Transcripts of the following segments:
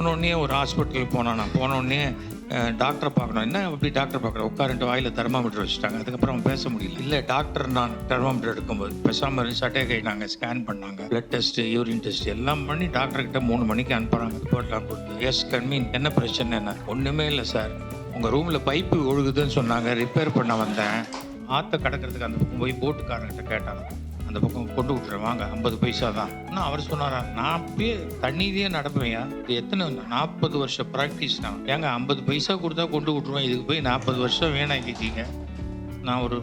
போனோடனே ஒரு ஹாஸ்பிட்டலுக்கு போனோம் நான் போனோடனே டாக்டரை பார்க்கணும். என்ன அப்படி டாக்டர் பார்க்கணும்? உட்காரன்ட்டு வாயில் தெர்மாமீட்டர் வச்சுட்டாங்க. அதுக்கப்புறம் பேச முடியல. இல்லை டாக்டர் நான் தெர்மாமீட்டர் எடுக்கும்போது பேசாமல் இருந்து சட்டை கைட்டாங்க ஸ்கேன் பண்ணாங்க. பிளட் டெஸ்ட் யூரின் டெஸ்ட் எல்லாம் பண்ணி டாக்டர்கிட்ட மூணு மணிக்கு அனுப்புகிறாங்க ரிப்போர்ட்லாம் கொடுத்து எஸ் கன்மீன் என்ன பிரச்சனை என்ன? ஒன்றுமே இல்லை சார் உங்கள் ரூமில் பைப்பு ஒழுகுதுன்னு சொன்னாங்க. ரிப்பேர் பண்ண வந்தேன். ஆற்ற கடக்கிறதுக்கு அந்த போய் போட்டுக்காரங்கிட்ட கேட்டாங்க. அந்த பக்கம் கொண்டு விட்டுறேன். வாங்க ஐம்பது பைசா தான். ஆனால் அவர் சொன்னாரா? நான் அப்படியே தண்ணியிலேயே நடப்பேயா இது எத்தனை நாற்பது வருஷம் ப்ராக்டிஸ் நான். ஏங்க ஐம்பது பைசா கொடுத்தா கொண்டு விட்டுருவேன். இதுக்கு போய் நாற்பது வருஷம் வேணாக்கிட்டீங்க நான் ஒரு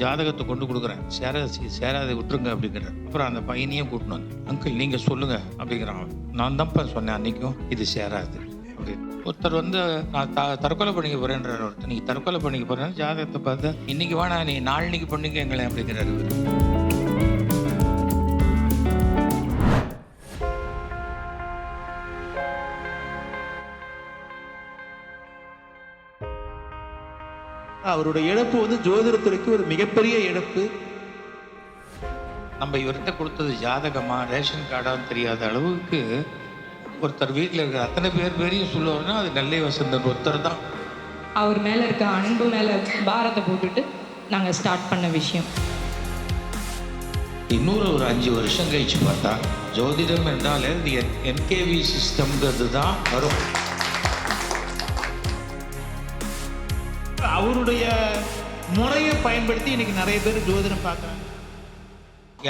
ஜாதகத்தை கொண்டு கொடுக்குறேன். சேர சேராதை விட்டுருங்க அப்படிங்கிற அப்புறம் அந்த பையனையும் கூட்டின்னு வந்து அங்கிள் நீங்கள் சொல்லுங்கள் அப்படிங்கிறான் அவன். நான் தான்ப்பா சொன்னேன் அன்றைக்கும் இது சேராது. அப்படின்னு ஒருத்தர் வந்து நான் த தற்கொலை பண்ணிக்க போகிறேன்றார் ஒருத்தர் நீங்கள் தற்கொலை பண்ணிக்க போறேன்னு ஜாதகத்தை பார்த்து இன்றைக்கி வேணா நீ நாளைக்கு பண்ணிக்க எங்களை அப்படிங்கிறாரு அவருடைய இழப்பு வந்து ஜோதிடத்துறைக்கு ஒரு மிகப்பெரிய இழப்பு. நம்ம இவர்கிட்ட கொடுத்தது ஜாதகமா ரேஷன் கார்டான்னு தெரியாத அளவுக்கு ஒருத்தர் வீட்டில் இருக்கிற அத்தனை பேர் பேரையும் சொல்லுவாருன்னா அது நெல்லை வசந்தன் ஒருத்தர் தான். அவர் மேலே இருக்க அன்பு மேலே பாரத்தை போட்டுட்டு நாங்கள் ஸ்டார்ட் பண்ண விஷயம். இன்னொரு ஒரு அஞ்சு வருஷம் கழிச்சு பார்த்தா ஜோதிடம் என்றாலே இது என்கேவி சிஸ்டம்ங்கிறது தான் வரும். அவருடைய முறையை பயன்படுத்தி இன்னைக்கு நிறைய பேர் ஜோதிடம் பார்க்குறாங்க.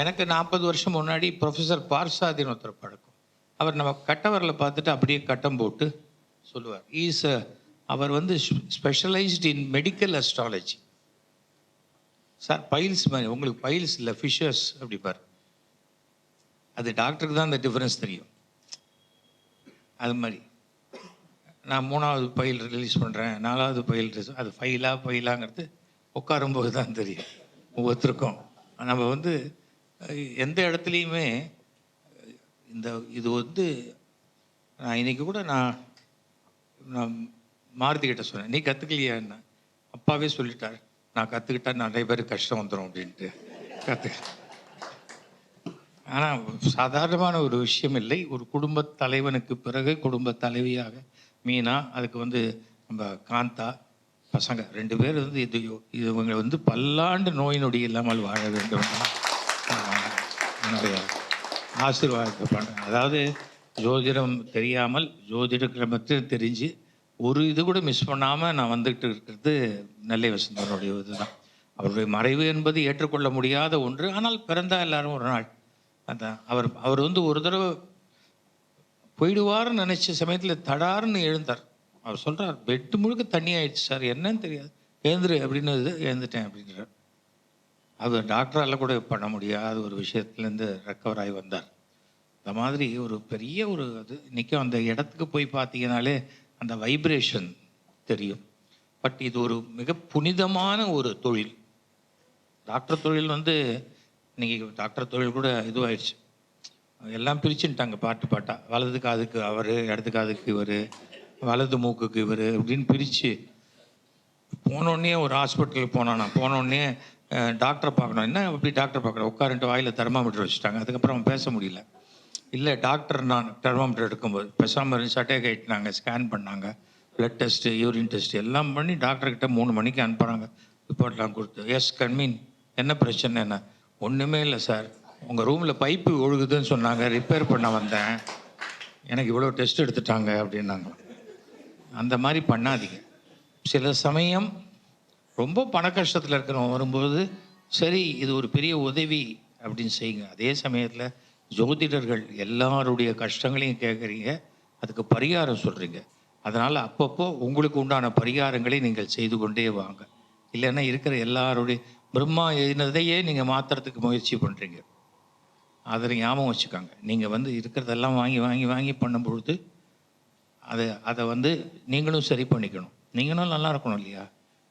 எனக்கு நாற்பது வருஷம் முன்னாடி ப்ரொஃபஸர் பார்சாதின் ஒருத்தர் பழக்கம். அவர் நம்ம கட்டவரில் பார்த்துட்டு அப்படியே கட்டம் போட்டு சொல்லுவார். இஸ் அவர் வந்து specialised in medical astrology sir piles மாதிரி உங்களுக்கு பைல்ஸ் இல்லை ஃபிஷர்ஸ் அப்படிப்பார் அது டாக்டருக்கு தான் அந்த டிஃப்ரென்ஸ் தெரியும். அது மாதிரி. நான் மூணாவது பைல் ரிலீஸ் பண்ணுறேன் நாலாவது பயில் ரிலீஸ் அது ஃபைலாக பைலாங்கிறது உட்காரும்போது தான் தெரியும் ஒவ்வொருத்தருக்கும். நம்ம வந்து எந்த இடத்துலையுமே இந்த இது வந்து நான் இன்னைக்கு கூட நான் நான் மாருதி சொன்னேன் நீ கற்றுக்கலையா என்ன? அப்பாவே சொல்லிட்டார் நான் கற்றுக்கிட்டா நிறைய பேருக்கு கஷ்டம் வந்துடும் அப்படின்ட்டு. கற்றுக்க ஆனால் சாதாரணமான ஒரு விஷயம் இல்லை ஒரு குடும்பத் தலைவனுக்கு பிறகு குடும்ப தலைவியாக மீனா அதுக்கு வந்து நம்ம காந்தா பசங்க ரெண்டு பேர் வந்து இது இது இவங்க வந்து பல்லாண்டு நோய் நொடி இல்லாமல் வாழ வேண்டும். என்னுடைய ஆசீர்வாதத்தை பண்ண அதாவது ஜோதிடம் தெரியாமல் ஜோதிடங்களை கிரமத்தில் தெரிஞ்சு ஒரு இது கூட மிஸ் பண்ணாமல் நான் வந்துக்கிட்டு இருக்கிறது நெல்லை வசந்தனுடைய இதுதான். அவருடைய மறைவு என்பது ஏற்றுக்கொள்ள முடியாத ஒன்று. ஆனால் பிறந்தா எல்லாரும் ஒரு நாள். அதான் அவர் அவர் வந்து ஒரு தடவை போயிடுவார்னு நினைச்ச சமயத்தில் தடார்னு எழுந்தார். அவர் சொல்றார் பெட்டு முழுக்க தண்ணி ஆயிடுச்சு சார் என்னன்னு தெரியாது. எழுந்துரு அப்படின்னு இது, எழுந்துட்டேன் அப்படின்றார். அவர் டாக்டரால் கூட பண்ண முடியாத ஒரு விஷயத்துலேருந்து ரெக்கவர் ஆகி வந்தார். இந்த மாதிரி ஒரு பெரிய ஒரு அது இன்றைக்கும் அந்த இடத்துக்கு போய் பார்த்தீங்கனாலே அந்த வைப்ரேஷன் தெரியும். பட் இது ஒரு மிக புனிதமான ஒரு தொழில். டாக்டர் தொழில் வந்து இன்னைக்கு டாக்டர் தொழில் கூட இதுவாயிடுச்சு. எல்லாம் பிரிச்சுட்டாங்க பாட்டு பாட்டாக வலது காதுக்கு அவர் இடது காதுக்கு இவர் வலது மூக்குக்கு இவர் அப்படின்னு பிரித்து போனோடனே ஒரு ஹாஸ்பிட்டலுக்கு போனோம் நான் போனோடனே டாக்டரை பார்க்கணும். என்ன அப்படி டாக்டர் பார்க்கணும்? உட்காரன்ட்டு வாயில் தெர்மாமீட்டர் வச்சுட்டாங்க. அதுக்கப்புறம் பேச முடியல. இல்லை டாக்டர் நான் தெர்மாமீட்டர் எடுக்கும்போது பேசாமல் இருந்து சட்டை கட்டினாங்க ஸ்கேன் பண்ணாங்க. பிளட் டெஸ்ட்டு யூரின் டெஸ்ட் எல்லாம் பண்ணி டாக்டர்கிட்ட மூணு மணிக்கு அனுப்புகிறாங்க ரிப்போர்ட்லாம் கொடுத்து எஸ் கன்மீன் என்ன பிரச்சனை என்ன? ஒன்றுமே இல்லை சார் உங்கள் ரூமில் பைப்பு ஒழுகுதுன்னு சொன்னாங்க ரிப்பேர் பண்ண வந்தேன். எனக்கு இவ்வளோ டெஸ்ட் எடுத்துட்டாங்க அப்படின்னாங்க. அந்த மாதிரி பண்ணாதீங்க. சில சமயம் ரொம்ப பண கஷ்டத்தில் இருக்கிறவங்க வரும்போது சரி இது ஒரு பெரிய உதவி அப்படின்னு செய்யுங்க. அதே சமயத்தில் ஜோதிடர்கள் எல்லாருடைய கஷ்டங்களையும் கேட்குறீங்க அதுக்கு பரிகாரம் சொல்கிறீங்க அதனால் அப்பப்போ உங்களுக்கு உண்டான பரிகாரங்களை நீங்கள் செய்து கொண்டே வாங்க. இல்லைன்னா இருக்கிற எல்லாருடைய பிரம்மா எழுதினதையே நீங்கள் மாற்றுறதுக்கு முயற்சி பண்ணுறீங்க அதை ஞாபகம் வச்சுக்கோங்க. நீங்கள் வந்து இருக்கிறதெல்லாம் வாங்கி வாங்கி வாங்கி பண்ணும்பொழுது அதை அதை வந்து நீங்களும் சரி பண்ணிக்கணும். நீங்களும் நல்லா இருக்கணும் இல்லையா?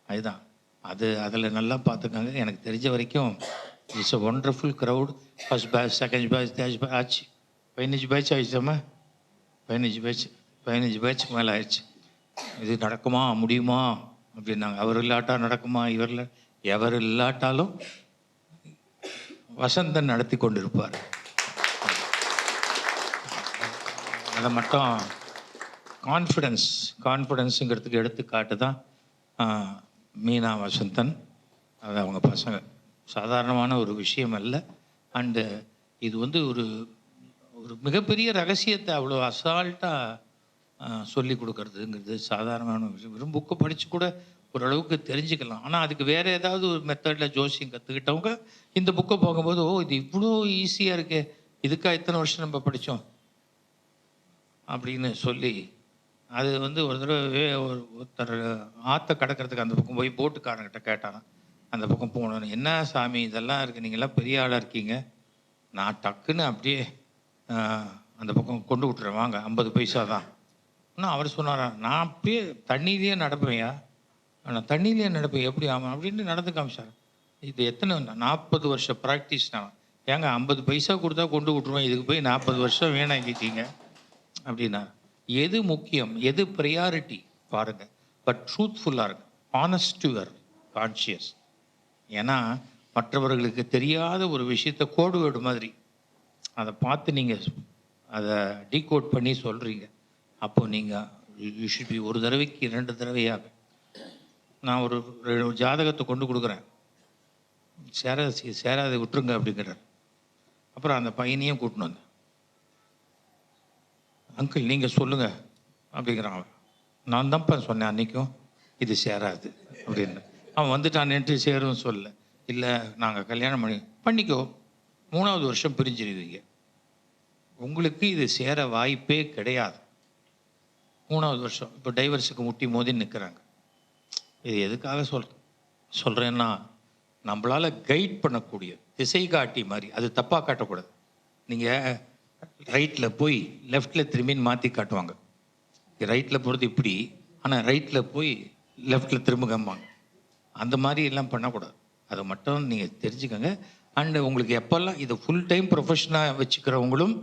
அதுதான். அது அதில் நல்லா பார்த்துக்கோங்க. எனக்கு தெரிஞ்ச வரைக்கும் it's a wonderful crowd first batch second batch third batch ஆச்சு. பதினஞ்சு பேட்ச் ஆயிடுச்சாம்மா பதினஞ்சு பேட்ச் பதினஞ்சு பேட்ச் மேலே ஆயிடுச்சு. இது நடக்குமா? முடியுமா? அப்படின்னாங்க. அவர் இல்லாட்டா நடக்குமா? இவரில் எவர் இல்லாட்டாலும் வசந்தன் நடத்தி கொண்டிருப்பார். அதை மட்டும் கான்ஃபிடென்ஸ் கான்ஃபிடென்ஸுங்கிறதுக்கு எடுத்துக்காட்டு தான் மீனா வசந்தன் அது அவங்க பசங்க. சாதாரணமான ஒரு விஷயம் அல்ல. அண்டு இது வந்து ஒரு ஒரு மிகப்பெரிய ரகசியத்தை அவ்வளோ அசால்ட்டாக சொல்லி கொடுக்கறதுங்கிறது சாதாரணமான விஷயம். வெறும் புக்கை படித்து கூட ஓரளவுக்கு தெரிஞ்சுக்கலாம். ஆனால் அதுக்கு வேறு ஏதாவது ஒரு மெத்தடில் ஜோசியம் கற்றுக்கிட்டவங்க இந்த புக்கை போகும்போது ஓ இது இவ்வளோ ஈஸியாக இருக்கே. இதுக்கா இத்தனை வருஷம் நம்ம படித்தோம் அப்படின்னு சொல்லி அது வந்து ஒரு தடவை ஒரு ஒருத்தர் ஆற்ற கடக்கிறதுக்கு அந்த பக்கம் போய் போட்டுக்காரங்கிட்ட கேட்டான் அந்த பக்கம் போகணும்னு என்ன சாமி இதெல்லாம் இருக்குது நீங்களாம் பெரிய ஆளாக இருக்கீங்க. நான் டக்குன்னு அப்படியே அந்த பக்கம் கொண்டு விட்டுறேன் வாங்க ஐம்பது பைசா தான். ஆனால் அவர் சொன்னாரா நான் அப்படியே தண்ணியிலேயே நடப்பேன்யா. நான் தண்ணியிலேயே நடப்பேன் எப்படி ஆமாம் அப்படின்னு நடந்து காமிச்சார். இது எத்தனை நாற்பது வருஷம் ப்ராக்டிஸ் நான் ஏங்க ஐம்பது பைசா கொடுத்தா கொண்டு விட்ருவேன் இதுக்கு போய் நாற்பது வருஷம் வீணாக்கிட்டீங்க. அப்படின்னா எது முக்கியம் எது ப்ரையாரிட்டி பாருங்க. பட் ட்ரூத்ஃபுல்லாக இருக்கு ஆனஸ்ட் யுவர் கான்ஷியஸ் ஏன்னா மற்றவர்களுக்கு தெரியாத ஒரு விஷயத்த கோடு வேடு மாதிரி. அதை பார்த்து நீங்கள் அதை டீகோட் பண்ணி சொல்கிறீங்க அப்போது நீங்கள் யூ ஷுட் பி ஒரு தடவைக்கு இரண்டு தடவையாக நான் ஒரு ஜாதகத்தை கொண்டு கொடுக்குறேன். சேர சேராதை விட்டுருங்க அப்படிங்கிறார். அப்புறம் அந்த பையனையும் கூட்டின்னு வந்தேன். அங்கிள் நீங்கள் சொல்லுங்கள் அப்படிங்கிறான் அவன். நான் தான்ப்பா சொன்னேன் அன்றைக்கும் இது சேராது அப்படின்னு. அவன் வந்துட்டான்ட்டு சேரும் சொல்ல. இல்லை நாங்கள் கல்யாணம் பண்ணி பண்ணிக்கோ. மூணாவது வருஷம் பிரிஞ்சிருவீங்க. உங்களுக்கு இது சேர வாய்ப்பே கிடையாது. மூணாவது வருஷம் இப்போ டைவர்ஸுக்கு முட்டி மோதி நிற்கிறாங்க இது எதுக்காக சொல் சொல்கிறேன்னா நம்மளால் கைட் பண்ணக்கூடிய திசை காட்டி மாதிரி அது தப்பாக காட்டக்கூடாது. நீங்கள் ரைட்டில் போய் லெஃப்டில் திரும்பின்னு மாற்றி காட்டுவாங்க. ரைட்டில் போகிறது இப்படி ஆனால் ரைட்டில் போய் லெஃப்டில் திரும்புங்கம்பாங்க. அந்த மாதிரி எல்லாம் பண்ணக்கூடாது. அதை மட்டும் நீங்கள் தெரிஞ்சுக்கோங்க. அண்டு உங்களுக்கு எப்போல்லாம் இதை ஃபுல் டைம் ப்ரொஃபஷனாக வச்சுக்கிறவங்களும்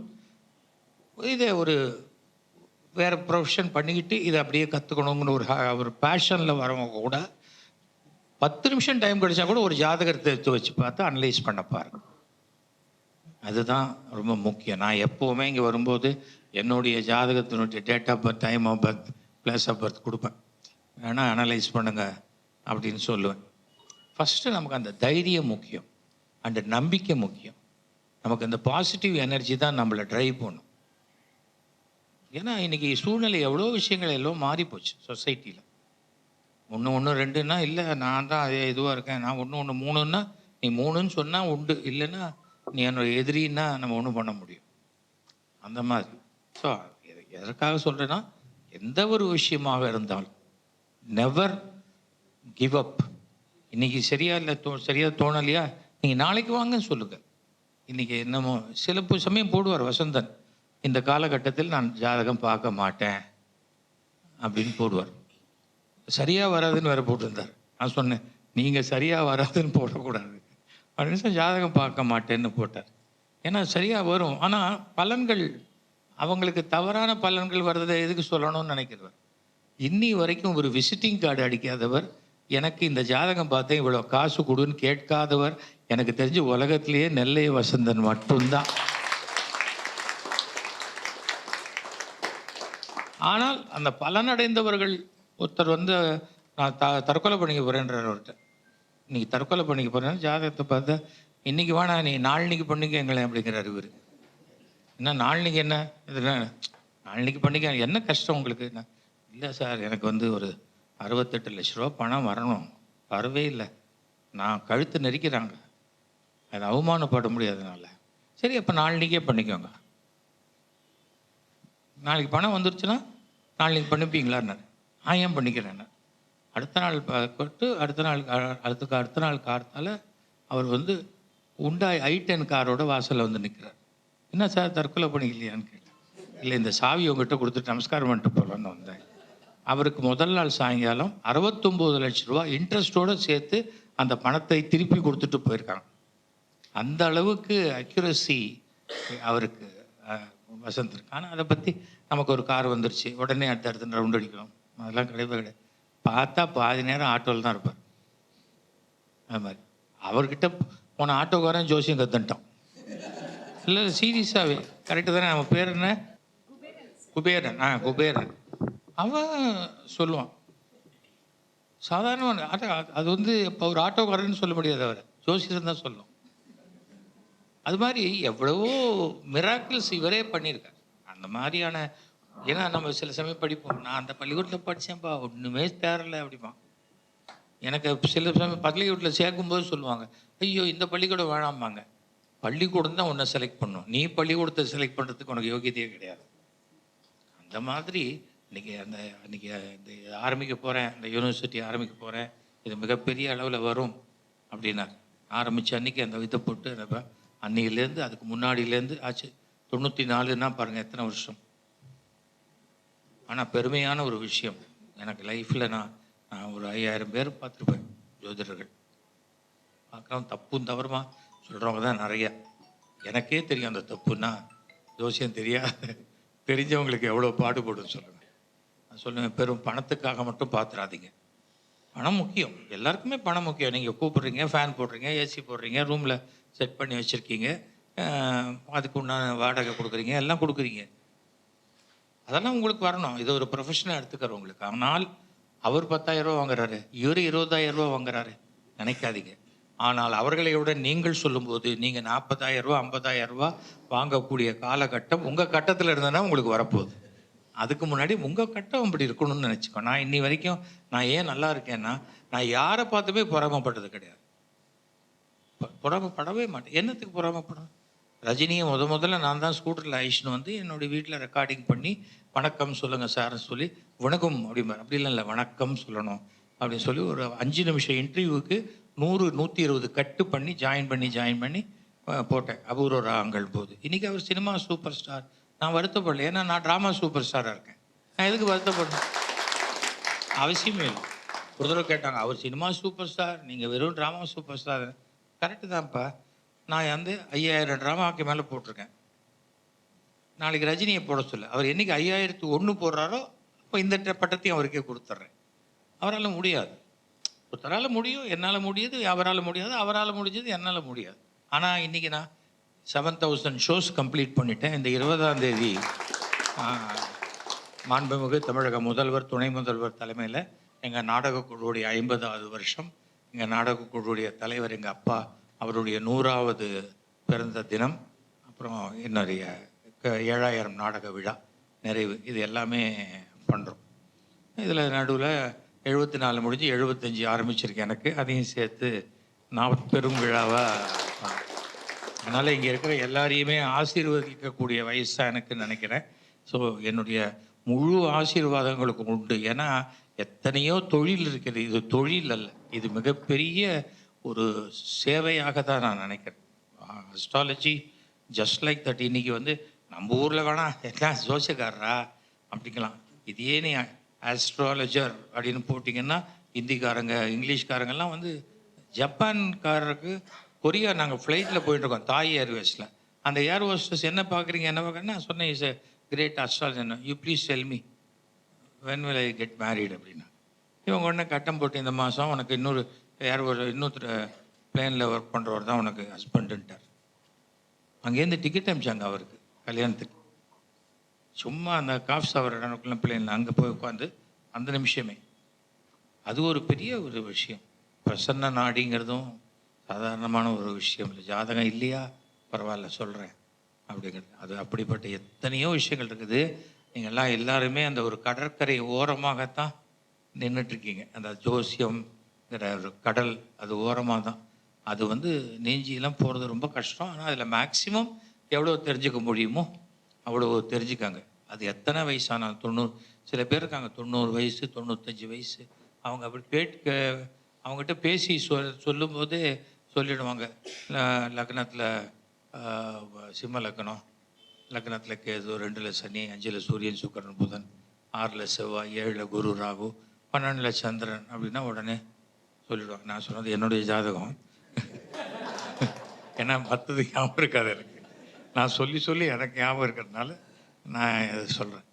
இதை ஒரு வேறு ப்ரொஃபஷன் பண்ணிக்கிட்டு இதை அப்படியே கற்றுக்கணுங்கன்னு ஒரு ஒரு பேஷனில் வரவங்க கூட பத்து நிமிஷம் டைம் கிடைச்சா கூட ஒரு ஜாதகத்தை எடுத்து வச்சு பார்த்து அனலைஸ் பண்ண பாருங்க. அதுதான் ரொம்ப முக்கியம். நான் எப்போவுமே இங்கே வரும்போது என்னுடைய ஜாதகத்தினுடைய date of birth time of birth place of birth கொடுப்பேன். வேணால் அனலைஸ் பண்ணுங்க அப்படின்னு சொல்லுவேன். ஃபஸ்ட்டு நமக்கு அந்த தைரியம் முக்கியம். அந்த நம்பிக்கை முக்கியம். நமக்கு அந்த பாசிட்டிவ் எனர்ஜி தான் நம்மளை ட்ரைவ் பண்ணும். ஏன்னா இன்னைக்கு சூழ்நிலை எவ்வளோ விஷயங்கள் எல்லாம் மாறி போச்சு சொசைட்டியில் ஒன்று ஒன்று ரெண்டுன்னா இல்லை நான் தான் அதே இதுவாக இருக்கேன். நான் ஒன்று ஒன்று மூணுன்னா நீ மூணுன்னு சொன்னால் உண்டு. இல்லைன்னா நீ என்னோட எதிரின்னா நம்ம ஒன்றும் பண்ண முடியும். அந்த மாதிரி. ஸோ எதற்காக சொல்கிறேன்னா எந்த ஒரு விஷயமாக இருந்தாலும் நெவர் கிவ் அப் இன்னைக்கு சரியா இல்லை தோ சரியாக தோணலையா? நீங்கள் நாளைக்கு வாங்கன்னு சொல்லுங்கள் இன்னைக்கு என்னமோ சில சமயம் போடுவார் வசந்தன். இந்த காலகட்டத்தில் நான் ஜாதகம் பார்க்க மாட்டேன் அப்படின்னு போடுவார். சரியாக வராதுன்னு வேற போட்டிருந்தார். நான் சொன்னேன் நீங்கள் சரியாக வராதுன்னு போடக்கூடாது. அப்படின்னு சொல்லி ஜாதகம் பார்க்க மாட்டேன்னு போட்டார். ஏன்னா சரியாக வரும். ஆனால் பலன்கள் அவங்களுக்கு தவறான பலன்கள் வர்றதை எதுக்கு சொல்லணும்னு நினைக்கிறவர். இன்னி வரைக்கும் ஒரு விசிட்டிங் கார்டு அடிக்காதவர். எனக்கு இந்த ஜாதகம் பார்த்தேன் இவ்வளோ காசு கொடுன்னு கேட்காதவர். எனக்கு தெரிஞ்சு உலகத்திலேயே நெல்லை வசந்தன் மட்டும்தான். ஆனால் அந்த பலனடைந்தவர்கள் ஒருத்தர் வந்து நான் த தற்கொலை பண்ணிக்க போகிறேன்றார் அவர்கிட்ட. இன்னைக்கு தற்கொலை பண்ணிக்க போகிறேன் ஜாதகத்தை பார்த்தா இன்னைக்கு வேணா நீ நாளன்னைக்கு பண்ணிக்க எங்களை அப்படிங்கிறார் இவர். என்ன நாளன்னைக்கு என்ன? இது நாளன்னைக்கு பண்ணிக்க என்ன கஷ்டம் உங்களுக்கு? என்ன? இல்லை சார் எனக்கு வந்து ஒரு அறுபத்தெட்டு லட்ச ரூபா பணம் வரணும். வரவே இல்லை. நான் கழுத்து நெரிக்கிறாங்க. அதை அவமானப்பட முடியாதனால. சரி அப்போ நாளன்னைக்கே பண்ணிக்கோங்க. நாளைக்கு பணம் வந்துருச்சுன்னா நாளைக்கு பண்ணிப்பீங்களான்னாரு ஆ ஏன் பண்ணிக்கிறேன்னு அடுத்த நாள் கொட்டு அடுத்த நாள் அடுத்த அடுத்த நாள் காரத்தால் அவர் வந்து உண்டாய் ஐ டென் காரோட வாசலில் வந்து நிற்கிறார் என்ன சார் தற்கொலை பண்ணிக்கலையான்னு கேட்டேன். இல்லை இந்த சாவி உங்ககிட்ட கொடுத்துட்டு நமஸ்காரம் பண்ணிட்டு போகலான்னு வந்தேன். அவருக்கு முதல் நாள் சாயங்காலம் அறுபத்தொம்போது லட்ச ரூபா இன்ட்ரெஸ்ட்டோடு சேர்த்து அந்த பணத்தை திருப்பி கொடுத்துட்டு போயிருக்காங்க. அந்த அளவுக்கு அக்யூரஸி அவருக்கு வசந்த் இருக்கு ஆனால் அதை பற்றி நமக்கு ஒரு கார் வந்துருச்சு. உடனே அடுத்த அடுத்த ரவுண்ட் அடிக்கணும் அதெல்லாம் கிடையவே கிடையாது. பார்த்தா பாதி நேரம் ஆட்டோவில் தான் இருப்பார். அது மாதிரி. அவர்கிட்ட போன ஆட்டோக்காரன் ஜோசியம் கற்றுன்ட்டான் இல்லை சீரியஸாகவே கரெக்டு தானே? நம்ம பேர் என்ன? குபேரன். ஆ குபேரன். அவன் சொல்லுவான். சாதாரண அது அது வந்து இப்போ ஒரு ஆட்டோக்காரன்னு சொல்ல முடியாது அவர். ஜோசியர் தான் சொல்லும். அது மாதிரி எவ்வளவோ மிராக்கிள்ஸ் இவரே பண்ணியிருக்கார். அந்த மாதிரியான ஏன்னா நம்ம சில சமயம் படிப்போம். நான் அந்த பள்ளிக்கூடத்தில் படித்தேன்ப்பா ஒன்றுமே தேரலை அப்படிமா எனக்கு சில சமயம் பள்ளிக்கூடத்தில் சேர்க்கும்போது சொல்லுவாங்க ஐயோ இந்த பள்ளிக்கூடம் வேணாம்பாங்க. பள்ளிக்கூடம் தான் உன்னை செலக்ட் பண்ணும். நீ பள்ளிக்கூடத்தை செலக்ட் பண்ணுறதுக்கு உனக்கு யோகியதையே கிடையாது. அந்த மாதிரி இன்னைக்கு அந்த இன்றைக்கி இந்த ஆரம்பிக்க போகிறேன் இந்த யூனிவர்சிட்டி ஆரம்பிக்க போகிறேன் இது மிகப்பெரிய அளவில் வரும் அப்படின்னா ஆரம்பித்த அன்றைக்கி அந்த இதை போட்டு நம்ம அன்னையிலேருந்து அதுக்கு முன்னாடியிலேருந்து ஆச்சு. தொண்ணூற்றி நாலுன்னா பாருங்கள் எத்தனை வருஷம்? ஆனால் பெருமையான ஒரு விஷயம். எனக்கு லைஃப்பில் நான் நான் ஒரு ஐயாயிரம் பேர் பார்த்துருப்பேன் ஜோதிடர்கள். பார்க்குறோம் தப்பும் தவறுமா சொல்கிறவங்க தான் நிறைய. எனக்கே தெரியும் அந்த தப்புன்னா ஜோசியம் தெரியாது. தெரிஞ்சவங்களுக்கு எவ்வளோ பாடுபடும் சொல்லுங்கள் நான் சொல்லுவேன் பெரும் பணத்துக்காக மட்டும் பார்த்துறாதீங்க பணம் முக்கியம். எல்லாருக்குமே பணம் முக்கியம். நீங்கள் கூப்பிட்றீங்க ஃபேன் போடுறீங்க ஏசி போடுறீங்க ரூமில் செட் பண்ணி வச்சுருக்கீங்க. அதுக்கு உண்டான வாடகை கொடுக்குறீங்க எல்லாம் கொடுக்குறீங்க. அதெல்லாம் உங்களுக்கு வரணும். இது ஒரு ப்ரொஃபஷனாக எடுத்துக்கிறவங்களுக்கு ஆனால் அவர் பத்தாயிரரூபா வாங்குறாரு. இவர் இருபதாயிரரூபா வாங்குறாரு. நினைக்காதீங்க. ஆனால் அவர்களை விட நீங்கள் சொல்லும்போது நீங்கள் நாற்பதாயிரரூபா ஐம்பதாயிரரூபா ரூபா வாங்கக்கூடிய காலகட்டம் உங்கள் கட்டத்தில் இருந்ததுன்னா உங்களுக்கு வரப்போகுது. அதுக்கு முன்னாடி உங்கள் கட்டம் அப்படி இருக்கணும்னு நினச்சிக்கோ. நான் இன்னி வரைக்கும் நான் ஏன் நல்லா இருக்கேன்னா நான் யாரை பார்த்துமே பொறாமப்பட்டது கிடையாது. பொறாமப்படவே மாட்டேன். என்னத்துக்கு பொறாமப்படணும் ரஜினியை முத முதல்ல நான் தான் ஸ்கூட்டரில் அழிச்சுன்னு வந்து என்னுடைய வீட்டில் ரெக்கார்டிங் பண்ணி வணக்கம் சொல்லுங்கள் சார்னு சொல்லி வணக்கம் அப்படிம்பார். அப்படிலாம் இல்லை வணக்கம் சொல்லணும் அப்படின்னு சொல்லி ஒரு அஞ்சு நிமிஷம் இன்டர்வியூவுக்கு நூறு நூற்றி இருபது கட்டு பண்ணி ஜாயின் பண்ணி ஜாயின் பண்ணி போட்டேன். அபூர்வ ராகங்கள் போது. இன்றைக்கி அவர் சினிமா சூப்பர் ஸ்டார் நான் வருத்தப்படல. ஏன்னா நான் ட்ராமா சூப்பர் ஸ்டாராக இருக்கேன். நான் எதுக்கு வருத்தப்படணும்? அவசியமே இல்லை. ஒரு தடவை கேட்டாங்க அவர் சினிமா சூப்பர் ஸ்டார் நீங்கள் வெறும் ட்ராமா சூப்பர் ஸ்டார் கரெக்டு தான்ப்பா. நான் வந்து ஐயாயிரம் ட்ராமாவுக்கு மேலே போட்டிருக்கேன். நாளைக்கு ரஜினியை போட சொல்ல. அவர் என்னைக்கு ஐயாயிரத்து ஒன்று போடுறாரோ அப்போ இந்த பட்டத்தையும் அவருக்கே கொடுத்துட்றேன். அவரால் முடியாது. ஒருத்தரால் முடியும் என்னால் முடியுது அவரால் முடியாது அவரால் முடிஞ்சது என்னால் முடியாது. ஆனால் இன்றைக்கி நான் செவன் தௌசண்ட் ஷோஸ் கம்ப்ளீட் பண்ணிட்டேன். இந்த இருபதாம் தேதி மாண்புமிகு தமிழக முதல்வர் துணை முதல்வர் தலைமையில் எங்கள் நாடகக்குழுவுடைய ஐம்பதாவது வருஷம் எங்கள் நாடகக்குழுவுடைய தலைவர் எங்கள் அப்பா அவருடைய நூறாவது பிறந்த தினம் அப்புறம் என்னுடைய க- ஏழாயிரம் நாடக விழா நிறைவு இது எல்லாமே பண்ணுறோம் இதில் நடுவில் எழுபத்தி நாலு முடிஞ்சு எழுபத்தஞ்சி ஆரம்பிச்சிருக்கேன் எனக்கு அதையும் சேர்த்து நான் பெரும் விழாவாக அதனால் இங்கே இருக்கிற எல்லாரையுமே ஆசீர்வதிக்கக்கூடிய வயசாக எனக்கு நினைக்கிறேன். ஸோ என்னுடைய முழு ஆசீர்வாதங்களுக்கு உண்டு. ஏன்னா எத்தனையோ தொழில் இருக்குது. இது தொழில் அல்ல. இது மிகப்பெரிய ஒரு சேவையாக தான் நான் நினைக்கிறேன். அஸ்ட்ராலஜி ஜஸ்ட் லைக் தட் இன்னைக்கு வந்து நம்ம ஊரில் வேணா எல்லாம் ஜோசியக்காரரா அப்படிங்கலாம். இதே நீ ஆஸ்ட்ராலஜர் அப்படின்னு போட்டிங்கன்னா ஹிந்திக்காரங்க இங்கிலீஷ்காரங்கெல்லாம் வந்து ஜப்பான்காரருக்கு கொரியா நாங்கள் ஃப்ளைட்டில் போயிட்டுருக்கோம் தாய் ஏர்வேஸில் அந்த ஏர் ஹோஸ்டஸ் என்ன பார்க்குறீங்க என்ன பார்க்குறேன்னா சொன்னேன் is great astrologer you please tell me when will I get married அப்படின்னா? இவங்க உடனே கட்டம் போட்டு இந்த மாதம் உனக்கு இன்னொரு யார் ஒரு இன்னொருத்தர் பிளேனில் ஒர்க் பண்ணுறவர் தான் உனக்கு ஹஸ்பண்டுன்ட்டார் அங்கேருந்து டிக்கெட் அனுப்பிச்சாங்க அவருக்கு கல்யாணத்துக்கு. சும்மா அந்த காஃப் சவர் இடனுக்குள்ள பிளேனில் அங்கே போய் உட்காந்து அந்த நிமிஷமே. அது ஒரு பெரிய ஒரு விஷயம். பிரசன்ன நாடிங்கிறதும் சாதாரணமான ஒரு விஷயம் இல்லை. ஜாதகம் இல்லையா? பரவாயில்ல சொல்கிறேன் அப்படிங்கிறது. அது அப்படிப்பட்ட எத்தனையோ விஷயங்கள் இருக்குது. நீங்கள் எல்லாம் எல்லாருமே அந்த ஒரு கடற்கரை ஓரமாகத்தான் நின்றுட்டுருக்கீங்க அந்த ஜோசியம்ங்கிற ஒரு கடல் அது ஓரமாக தான் அது வந்து நெஞ்சிலாம் போகிறது ரொம்ப கஷ்டம். ஆனால் அதில் மேக்சிமம் எவ்வளோ தெரிஞ்சுக்க முடியுமோ அவ்வளோ தெரிஞ்சுக்காங்க. அது எத்தனை வயசானாலும் தொண்ணூறு சில பேர் இருக்காங்க தொண்ணூறு வயசு தொண்ணூத்தஞ்சு வயசு. அவங்க அப்படி கேட்க அவங்ககிட்ட பேசி சொல் சொல்லும்போதே சொல்லிடுவாங்க. லக்னத்தில் சிம்ம லக்னம் லக்னத்தில் கேது ரெண்டில் சனி அஞ்சில் சூரியன் சுக்கரன் புதன் ஆறில் செவ்வாய் ஏழில் குரு ராகு பன்னெண்டில் சந்திரன் அப்படின்னா உடனே சொல்லிடுவாங்க. நான் சொன்னது என்னுடைய ஜாதகம். ஏன்னா மற்றது ஞாபகம் இருக்காது எனக்கு. நான் சொல்லி சொல்லி எனக்கு ஞாபகம் இருக்கிறதுனால நான் இதை சொல்கிறேன்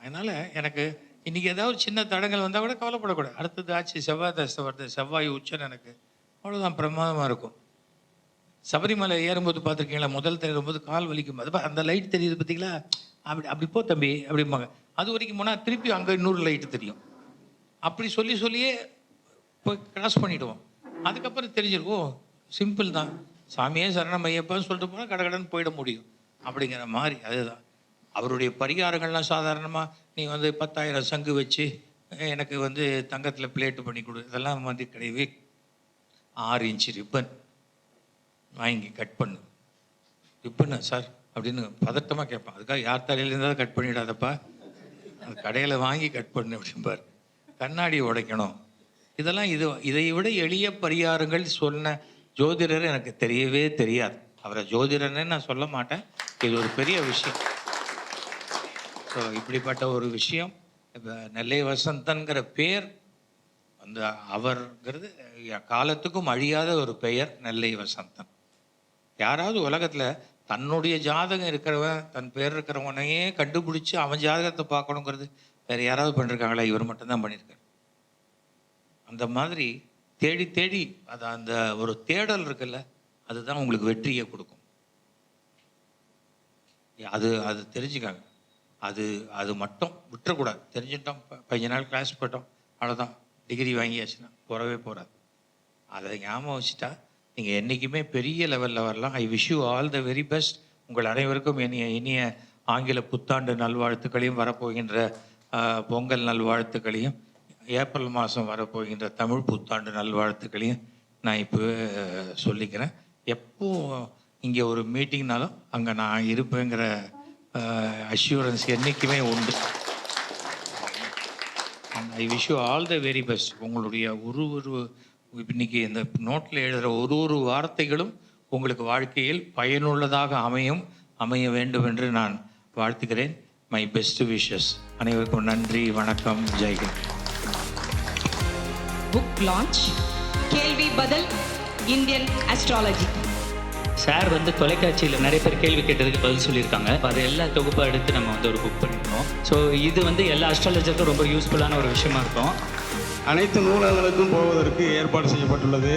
அதனால் எனக்கு இன்றைக்கி ஏதாவது சின்ன தடங்கள் வந்தால் கூட கவலைப்படக்கூடாது. அடுத்தது ஆச்சு செவ்வாய் தசை வருது. செவ்வாய் உச்சன் எனக்கு. அவ்வளோதான் பிரமாதமாக இருக்கும். சபரிமலை ஏறும்போது பார்த்துருக்கீங்களா? முதல் ஏறும்போது கால் வலிக்கும். அது அந்த லைட் தெரியுது பார்த்தீங்களா அப்படி அப்படி போ தம்பி அப்படிம்பாங்க. அது வரைக்கும் போனால் திருப்பி அங்கே இன்னொரு லைட்டு தெரியும். அப்படி சொல்லி சொல்லியே போய் கிராஸ் பண்ணிவிடுவோம் அதுக்கப்புறம் தெரிஞ்சிருக்கோம் சிம்பிள் தான். சாமியே சரணம் ஐயப்பான்னு சொல்லிட்டு போனால் கடகடன்னு போயிட முடியும். அப்படிங்கிற மாதிரி அதுதான். அவருடைய பரிகாரங்கள்லாம் சாதாரணமாக நீ வந்து பத்தாயிரம் சங்கு வச்சு எனக்கு வந்து தங்கத்தில் பிளேட்டு பண்ணி கொடு. இதெல்லாம் வந்து கிடையவே ஆறு இன்ச்சு ரிப்பன் வாங்கி கட் பண்ணு. இப்படின்னா சார்? அப்படின்னு பதட்டமாக கேட்பான். அதுக்காக யார் தலையில இருந்தாலும் கட் பண்ணிடாதப்பா. அந்த கடையில் வாங்கி கட் பண்ணு அப்படிம்பார் கண்ணாடி உடைக்கணும். இதெல்லாம் இது இதை விட எளிய பரிகாரங்கள் சொன்ன ஜோதிடர் எனக்கு தெரியவே தெரியாது. அவரை ஜோதிடர்னே நான் சொல்ல மாட்டேன். இது ஒரு பெரிய விஷயம். ஸோ இப்படிப்பட்ட ஒரு விஷயம். இப்போ நெல்லை வசந்தன்கிற பேர் அந்த அவர்ங்கிறது காலத்துக்கும் அழியாத ஒரு பெயர் நெல்லை வசந்தன். யாராவது உலகத்தில் தன்னுடைய ஜாதகம் இருக்கிறவன் தன் பேர் இருக்கிறவனையே கண்டுபிடிச்சி அவன் ஜாதகத்தை பார்க்கணுங்கிறது வேறு யாராவது பண்ணியிருக்காங்களா இவர் மட்டும்தான் பண்ணியிருக்காரு. அந்த மாதிரி தேடி தேடி அது அந்த ஒரு தேடல் இருக்குல்ல அதுதான் உங்களுக்கு வெற்றியை கொடுக்கும். அது அது தெரிஞ்சுக்காங்க. அது அது மட்டும் விட்டுறக்கூடாது. தெரிஞ்சுட்டோம் ப- கொஞ்ச நாள் கிளாஸ் போயிட்டோம் அவ்வளோதான் டிகிரி வாங்கியாச்சுன்னா போகவே போகாது அதை ஞாபகம் வச்சுட்டா நீங்கள் என்றைக்குமே பெரிய லெவலில் வரலாம். I wish you all the very best உங்கள் அனைவருக்கும் இனிய இனிய ஆங்கில புத்தாண்டு நல்வாழ்த்துக்களையும் வரப்போகின்ற பொங்கல் நல்வாழ்த்துக்களையும் ஏப்ரல் மாதம் வரப்போகின்ற தமிழ் புத்தாண்டு நல்வாழ்த்துக்களையும் நான் இப்போ சொல்லிக்கிறேன். எப்போ இங்கே ஒரு மீட்டிங்னாலும் அங்கே நான் இருப்பேங்கிற அஷ்யூரன்ஸ் என்றைக்குமே உண்டு. I wish you all the very best உங்களுடைய ஒரு ஒரு இன்னைக்கு இந்த நோட்டில் எழுதுகிற ஒரு ஒரு வார்த்தைகளும் உங்களுக்கு வாழ்க்கையில் பயனுள்ளதாக அமையும் அமைய வேண்டும் என்று நான் வாழ்த்துகிறேன். மை பெஸ்ட் விஷஸ் அனைவருக்கும் நன்றி வணக்கம் ஜெய்ஹிந்த் புக் லான்ச் கேள்வி பதில் இந்தியன் அஸ்ட்ராலஜி சார் வந்து தொலைக்காட்சியில் நிறைய பேர் கேள்வி கேட்டதுக்கு பதில் சொல்லியிருக்காங்க. அது எல்லா தொகுப்பாக எடுத்து நம்ம வந்து ஒரு புக் பண்ணியிருக்கோம் ஸோ இது வந்து எல்லா அஸ்ட்ராலஜருக்கும் ரொம்ப யூஸ்ஃபுல்லான ஒரு விஷயமா இருக்கும். அனைத்து நூலகங்களுக்கும் போவதற்கு ஏற்பாடு செய்யப்பட்டுள்ளது.